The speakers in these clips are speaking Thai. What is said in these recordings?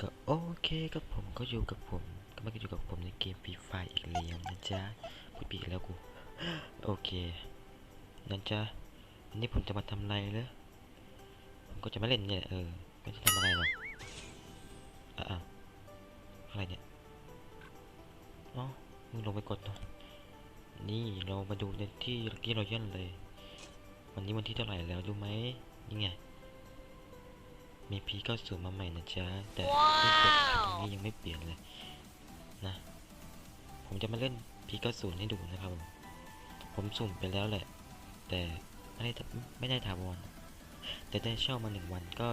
ก็โอเคกับผมก็อยู่กับผมก็มาอยู่กับผมในเกมฟรีไฟอีกแล้วนะจ๊ะพูดปีกแล้วกูโอเคนั่นจ๊ะวันนี้ผมจะมาทำอะไรเลยผมก็จะไม่เล่นเนี่ยเออไม่ได้ทำอะไรหรอกอะอะไรเนี่ยอ๋อมึงลงไปกดหน่อยนี่เรามาดูในที่ที่เราย่นเลย วันนี้วันที่เท่าไหร่แล้วรู้ไหมนี่ไง มีพีก็สูมาใหม่นะจ๊ะ แต่ที่กดขันตรงนี้ยังไม่เปลี่ยนเลยนะ ผมจะมาเล่นพีก็สูให้ดูนะครับผม ผมสุ่มไปแล้วแหละ แต่ไม่ได้ไม่ได้ถาวรแต่ได้เช่ามาหนึ่งวันก็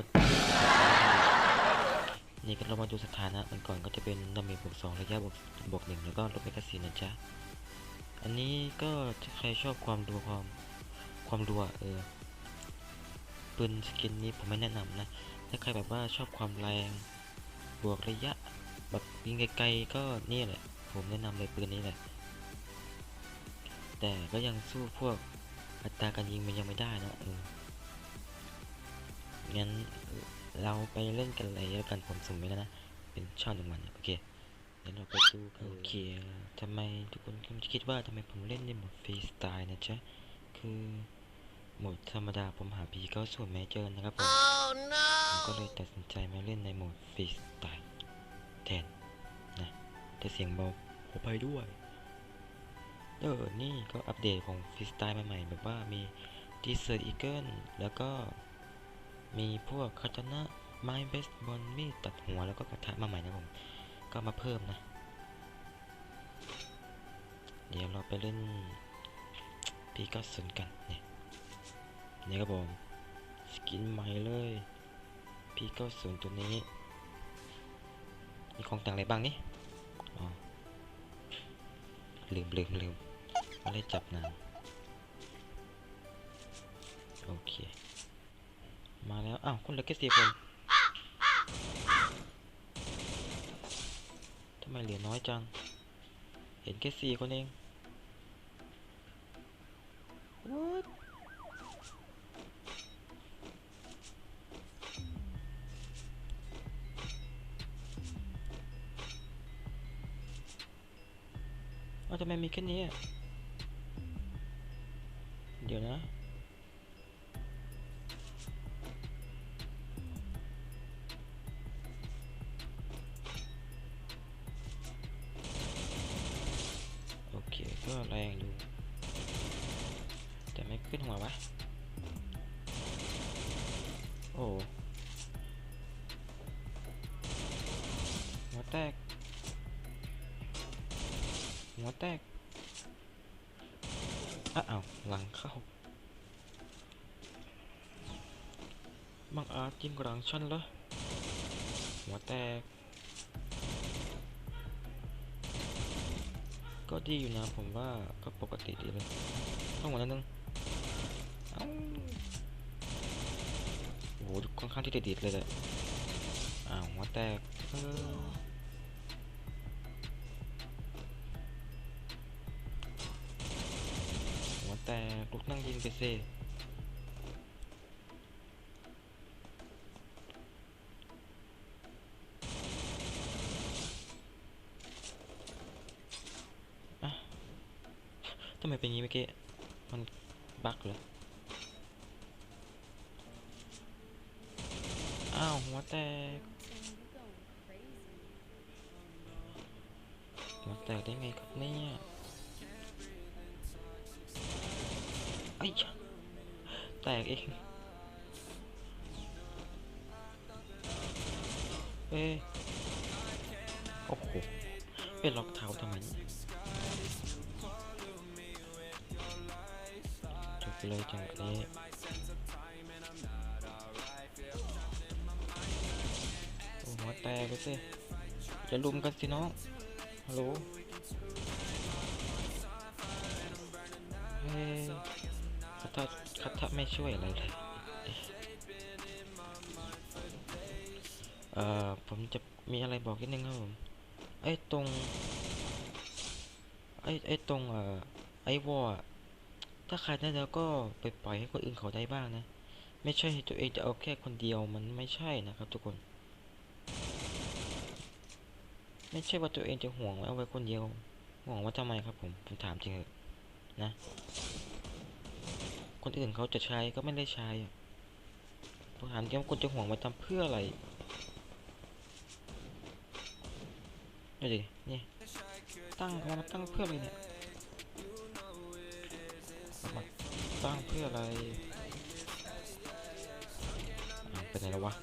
นี่ก็เรามาดูสถานะมันก่อนก็จะเป็นดาเมจบวกสองระยะบวกบวกหนึ่งแล้วก็ลดเมกาซีนนะจ๊ะ อันนี้ก็ถ้าใครชอบความดูความความดูอะเออปืนสกินนี้ผมไม่แนะนำนะ ถ้าใครแบบว่าชอบความแรง บวกระยะ แบบยิงไกลๆก็นี่แหละ ผมแนะนำเลยปืนนี้แหละ แต่ก็ยังสู้พวกอัตราการยิงมันยังไม่ได้นะเอองั้นเราไปเล่นกันเลยแล้วกันผมสุ่มไว้แล้วนะ เป็นช่องหนึ่งวันโอเคเดี๋ยวเราไปดูกันโอเคทำไมทุกคนคงจะคิดว่าทำไมผมเล่นในโหมดฟรีสไตล์นะจ๊ะ คือโหมดธรรมดาผมหาพีก็ส่วนไม่เจอนะครับผมผม ก็เลยตัดสินใจมาเล่นในโหมดฟรีสไตล์แทนนะแต่เสียงเบาขอไปด้วยเออนี่ก็อัปเดตของฟรีสไตล์ใหม่ๆแบบว่ามีดีเซอร์อีเกิลแล้วก็มีพวกคาตานะไม้เบสบอลมีดตัดหัวแล้วก็กระทะมาใหม่นะผม ก็มาเพิ่มนะ เดี๋ยวเราไปเล่นพีก็สนกันเนี่ยเนี่ยครับผม สกินใหม่เลย พี่ก็ศูนย์ตัวนี้ มีของแต่งอะไรบ้างนี่ลืมลืมลืมไม่ได้จับนานโอเค มาแล้ว อ้าวคุณเหลือแค่สี่คนทำไมเหลือน้อยจัง เห็นแค่สี่คนเอง What? ทำไมมีแค่นี้อะเดี๋ยวนะ โอเค ก็แรงอยู่แต่ไม่ขึ้นหัววะ โอ้ แตกอ้าวหลังเข้าบังอาจยิงกว่าหลังฉันเหรอหัวแตก ก็ดีอยู่นะผมว่าก็ปกติดีเลยต้องหัวนิดนึงเอ้าโอ้โหค่อนข้างที่จะดีดเลยแหละอ้าวหัวแตกเออ แตกลุกนั่งยิงไปสิอ่ทำไมเป็นงี้เมื่อกี้ มันบั๊กเหรอ อ้าว หัวแตก หัวแตกได้ไงครับเนี่ย ไอ้ยะแตกเองเอ้ยโอ้โหเป็นล็อกเท้าทำไมจบเลยจังหวะนี้โอ้หัวแตกไปสิจะลุมกันสิน้องฮัลโหลเฮ้ ตะคัตะไม่ช่วยอะไรเลยเอ่อผมจะมีอะไรบอกนิดนึงครับผมไอ้ตรงไอ้ไอ้ตรงเอ่อไอ้วออะถ้าใครได้แล้วก็ไปปล่อยให้คนอื่นเขาได้บ้างนะ ไม่ใช่ตัวเองจะเอาแค่คนเดียวมันไม่ใช่นะครับ ทุกคน ไม่ใช่ว่าตัวเองจะห่วงไว้เอาไว้คนเดียวห่วงว่าทำไมครับผมผมถามจริงเถอะนะ คนอื่นเขาจะใช้ก็ไม่ได้ใช้อะผมถามจริงว่าคุณจะห่วงไว้ทำเพื่ออะไรดูดินี่ตั้งเอามาตั้งเพื่ออะไรเนี่ยมาตั้งเพื่ออะไรอ้าวไปไหนแล้ววะ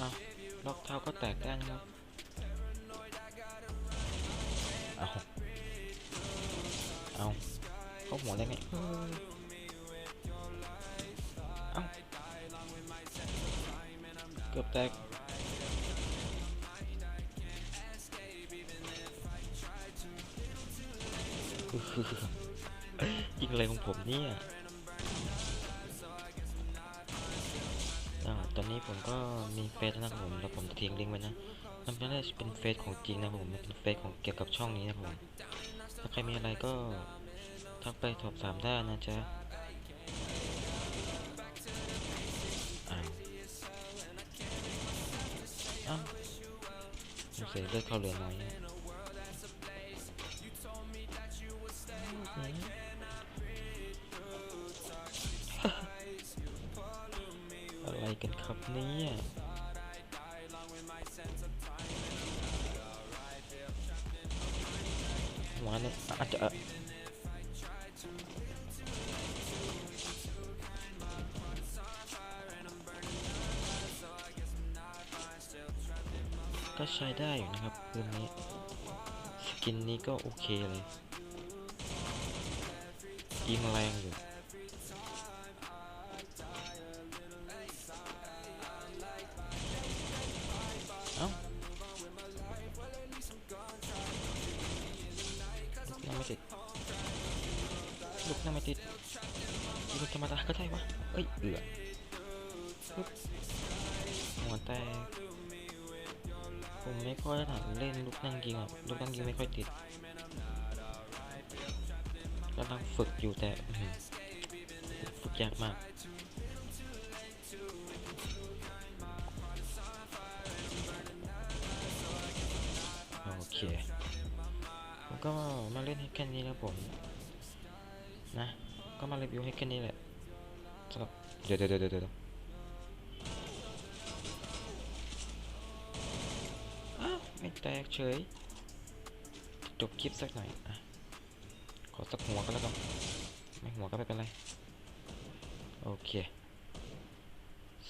อ้าวล็อกเท้าก็แตกได้นะค หัวได้ไงเฮ้ยเอาเกือบแตกยิงอะไรของผมเนี่ยอ่าตอนนี้ผมก็มีเฟซแล้วนะครับผมแล้วผมจะทิ้งลิงก์ไว้นะมันไม่ได้เป็นเฟซของจริงนะผมมันเป็นเฟซของเกี่ยวกับช่องนี้นะครับผมถ้าใครมีอะไรก็ ทักไปสอบถามได้นะจ๊ะอ้าวอ้วสงสัยเลือดเข้าเรือน้อยอะไรกันครับเนี่ยหัวเนี่ยอาจจะ ก็ใช้ได้อยู่นะครับปืนนี้ สกินนี้ก็โอเคเลยยิงแรงอยู่เอ้าลูกยังไม่ติดลูกยังไม่ติดลูธรรมดาก็ได้วะเอ้ยเอือหัวแตก ผมไม่ค่อยถนัดเล่นลูกนั่งยิงอะลูกนั่งยิงไม่ค่อยติดกำลังฝึกอยู่แต่ฝึกยากมากโอเคผมก็มาเล่นให้แค่นี้แล้วผมนะก็มารีวิวให้แค่นี้แหละสำหรับเดี๋ยวเดี๋ยวเดี๋ยว ไม่แตกเฉย จบคลิปสักหน่อยอะขอสักหัวก็แล้วกัน ไม่หัวก็ไม่เป็นไร โอเค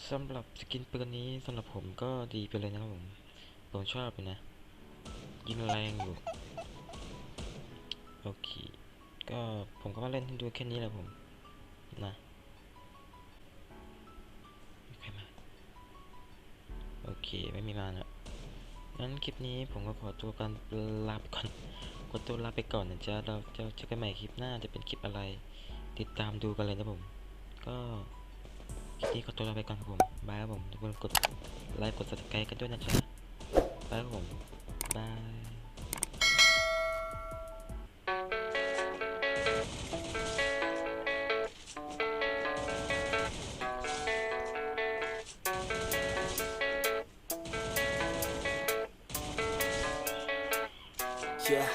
สำหรับสกินปืนนี้สำหรับผมก็ดีไปเลยนะครับผม ผมชอบเลยนะ ยิงแรงอยู่ โอเค ก็ผมก็มาเล่นให้ดูแค่นี้แหละผม นะโอเค ไม่มีมานะ งั้นคลิปนี้ผมก็ขอตัวกันลาไปก่อนขอตัวลาไปก่อนนะจ๊ะเราจะเจอกันใหม่คลิปหน้าจะเป็นคลิปอะไร ติดตามดูกันเลยนะผม ก็คลิปนี้ขอตัวลาไปก่อนครับผมบายครับผมทุกคนกดไลค์กดซับสไครต์กันด้วยนะจ๊ะบายครับผมบาย Yeah.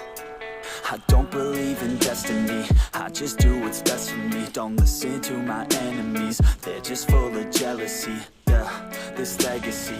I don't believe in destiny. I just do what's best for me. Don't listen to my enemies. They're just full of jealousy. Yeah, this legacy